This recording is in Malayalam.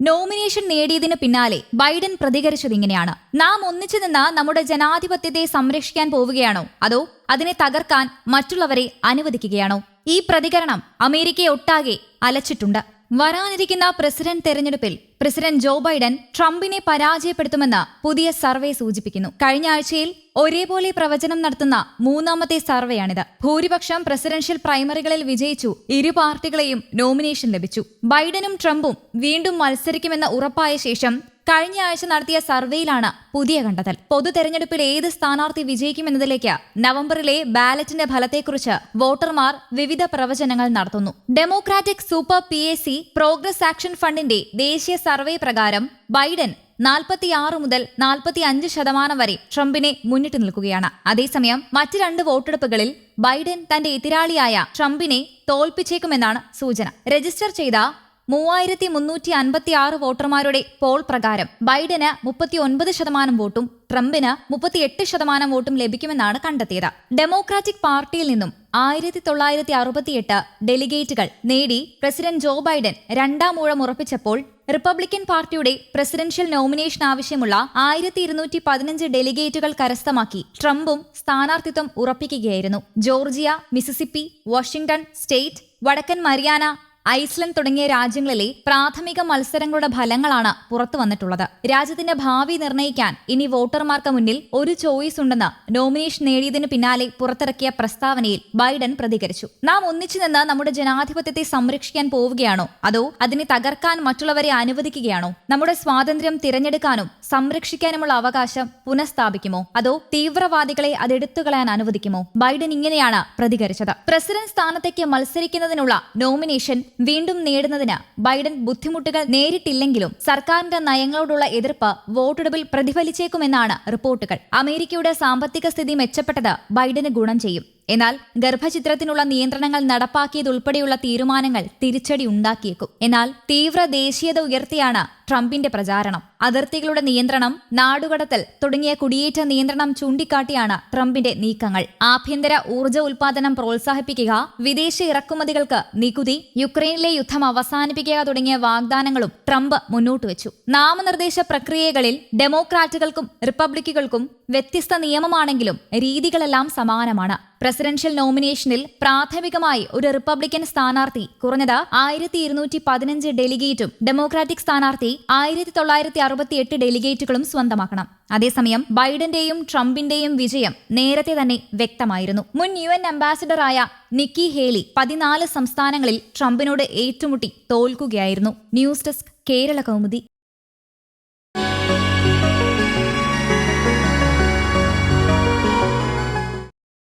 നോമിനേഷൻ നേടിയതിന് പിന്നാലെ ബൈഡൻ പ്രതികരിച്ചത് ഇങ്ങനെയാണ്. നാം ഒന്നിച്ചു നിന്ന നമ്മുടെ ജനാധിപത്യത്തെ സംരക്ഷിക്കാൻ പോവുകയാണോ? അതോ അതിനെ തകർക്കാൻ മറ്റുള്ളവരെ അനുവദിക്കുകയാണോ? ഈ പ്രതികരണം അമേരിക്കയെ ഒട്ടാകെ അലച്ചിട്ടുണ്ട്. വരാനിരിക്കുന്ന പ്രസിഡന്റ് തെരഞ്ഞെടുപ്പിൽ പ്രസിഡന്റ് ജോ ബൈഡൻ ട്രംപിനെ പരാജയപ്പെടുത്തുമെന്ന് പുതിയ സർവേ സൂചിപ്പിക്കുന്നു. കഴിഞ്ഞ ആഴ്ചയിൽ ഒരേപോലെ പ്രവചനം നടത്തുന്ന മൂന്നാമത്തെ സർവേയാണിത്. ഭൂരിപക്ഷം പ്രസിഡൻഷ്യൽ പ്രൈമറികളിൽ വിജയിച്ചു ഇരു പാർട്ടികളെയും നോമിനേഷൻ ലഭിച്ചു. ബൈഡനും ട്രംപും വീണ്ടും മത്സരിക്കുമെന്ന് ഉറപ്പായ ശേഷം കഴിഞ്ഞ ആഴ്ച നടത്തിയ സർവേയിലാണ് പുതിയ കണ്ടെത്തൽ. പൊതു തെരഞ്ഞെടുപ്പിൽ ഏത് സ്ഥാനാർത്ഥി വിജയിക്കുമെന്നതിലേക്ക് നവംബറിലെ ബാലറ്റിന്റെ ഫലത്തെക്കുറിച്ച് വോട്ടർമാർ വിവിധ പ്രവചനങ്ങൾ നടത്തുന്നു. Democratic super P A C progress action ഫണ്ടിന്റെ ദേശീയ സർവേ പ്രകാരം ബൈഡൻ നാൽപ്പത്തിയാറ് മുതൽ നാൽപ്പത്തി അഞ്ച് ശതമാനം വരെ ട്രംപിനെ മുന്നിട്ട് നിൽക്കുകയാണ്. അതേസമയം മറ്റ് രണ്ട് വോട്ടെടുപ്പുകളിൽ ബൈഡൻ തന്റെ എതിരാളിയായ ട്രംപിനെ തോൽപ്പിച്ചേക്കുമെന്നാണ് സൂചന. രജിസ്റ്റർ ചെയ്ത മൂവായിരത്തി മുന്നൂറ്റി അൻപത്തി ആറ് വോട്ടർമാരുടെ പോൾ പ്രകാരം ബൈഡന് മുപ്പത്തി ഒൻപത് ശതമാനം വോട്ടും ട്രംപിന് മുപ്പത്തിയെട്ട് ശതമാനം വോട്ടും ലഭിക്കുമെന്നാണ് കണ്ടെത്തിയത്. ഡെമോക്രാറ്റിക് പാർട്ടിയിൽ നിന്നും ആയിരത്തി തൊള്ളായിരത്തി അറുപത്തിയെട്ട് ഡെലിഗേറ്റുകൾ നേടി പ്രസിഡന്റ് ജോ ബൈഡൻ രണ്ടാം ഊഴം ഉറപ്പിച്ചപ്പോൾ റിപ്പബ്ലിക്കൻ പാർട്ടിയുടെ പ്രസിഡൻഷ്യൽ നോമിനേഷൻ ആവശ്യമുള്ള ആയിരത്തി ഇരുന്നൂറ്റി പതിനഞ്ച് ഡെലിഗേറ്റുകൾ കരസ്ഥമാക്കി ട്രംപും സ്ഥാനാർത്ഥിത്വം ഉറപ്പിക്കുകയായിരുന്നു. ജോർജിയ മിസിസിപ്പി വാഷിംഗ്ടൺ സ്റ്റേറ്റ് വടക്കൻ മരിയാന ഐസ്ലൻഡ് തുടങ്ങിയ രാജ്യങ്ങളിലെ പ്രാഥമിക മത്സരങ്ങളുടെ ഫലങ്ങളാണ് പുറത്തു വന്നിട്ടുള്ളത്. രാജ്യത്തിന്റെ ഭാവി നിർണയിക്കാൻ ഇനി വോട്ടർമാർക്ക് മുന്നിൽ ഒരു ചോയ്സ് ഉണ്ടെന്ന് നോമിനേഷൻ നേടിയതിനു പിന്നാലെ പുറത്തിറക്കിയ പ്രസ്താവനയിൽ ബൈഡൻ പ്രതികരിച്ചു. നാം ഒന്നിച്ചു നിന്ന് നമ്മുടെ ജനാധിപത്യത്തെ സംരക്ഷിക്കാൻ പോവുകയാണോ? അതോ അതിനെ തകർക്കാൻ മറ്റുള്ളവരെ അനുവദിക്കുകയാണോ? നമ്മുടെ സ്വാതന്ത്ര്യം തിരഞ്ഞെടുക്കാനും സംരക്ഷിക്കാനുമുള്ള അവകാശം പുനഃസ്ഥാപിക്കുമോ? അതോ തീവ്രവാദികളെ അതെടുത്തുകളയാൻ അനുവദിക്കുമോ? ബൈഡൻ ഇങ്ങനെയാണ് പ്രതികരിച്ചത്. പ്രസിഡന്റ് സ്ഥാനത്തേക്ക് മത്സരിക്കുന്നതിനുള്ള നോമിനേഷൻ വീണ്ടും നേടുന്നതിന് ബൈഡൻ ബുദ്ധിമുട്ടുകൾ നേരിട്ടില്ലെങ്കിലും സർക്കാരിന്റെ നയങ്ങളോടുള്ള എതിർപ്പ് വോട്ടെടുപ്പിൽ പ്രതിഫലിച്ചേക്കുമെന്നാണ് റിപ്പോർട്ടുകൾ. അമേരിക്കയുടെ സാമ്പത്തിക സ്ഥിതി മെച്ചപ്പെട്ടത് ബൈഡന് ഗുണം ചെയ്യും. എന്നാൽ ഗർഭചിത്രത്തിനുള്ള നിയന്ത്രണങ്ങൾ നടപ്പാക്കിയതുൾപ്പെടെയുള്ള തീരുമാനങ്ങൾ തിരിച്ചടി ഉണ്ടാക്കിയേക്കും. എന്നാൽ തീവ്ര ദേശീയത ഉയർത്തിയാണ് ട്രംപിന്റെ പ്രചാരണം. അതിർത്തികളുടെ നിയന്ത്രണം നാടുകടത്തൽ തുടങ്ങിയ കുടിയേറ്റ നിയന്ത്രണം ചൂണ്ടിക്കാട്ടിയാണ് ട്രംപിന്റെ നീക്കങ്ങൾ. ആഭ്യന്തര ഊർജ ഉൽപാദനം പ്രോത്സാഹിപ്പിക്കുക വിദേശ ഇറക്കുമതികൾക്ക് നികുതി യുക്രൈനിലെ യുദ്ധം അവസാനിപ്പിക്കുക തുടങ്ങിയ വാഗ്ദാനങ്ങളും ട്രംപ് മുന്നോട്ട് വെച്ചു. നാമനിർദ്ദേശ പ്രക്രിയകളിൽ ഡെമോക്രാറ്റുകൾക്കും റിപ്പബ്ലിക്കുകൾക്കും വ്യത്യസ്ത നിയമമാണെങ്കിലും രീതികളെല്ലാം സമാനമാണ്. പ്രസിഡൻഷ്യൽ നോമിനേഷനിൽ പ്രാഥമികമായി ഒരു റിപ്പബ്ലിക്കൻ സ്ഥാനാർത്ഥി കുറഞ്ഞത് ആയിരത്തി ഇരുന്നൂറ്റി പതിനഞ്ച് ഡെലിഗേറ്റും ഡെമോക്രാറ്റിക് സ്ഥാനാർത്ഥി ആയിരത്തി തൊള്ളായിരത്തി അറുപത്തി എട്ട് ഡെലിഗേറ്റുകളും സ്വന്തമാക്കണം. അതേസമയം ബൈഡന്റെയും ട്രംപിന്റെയും വിജയം നേരത്തെ തന്നെ വ്യക്തമായിരുന്നു. മുൻ യു എൻ അംബാസിഡറായ നിക്കി ഹേലി പതിനാല് സംസ്ഥാനങ്ങളിൽ ട്രംപിനോട് ഏറ്റുമുട്ടി തോൽക്കുകയായിരുന്നു. News desk Kerala Kaumudi.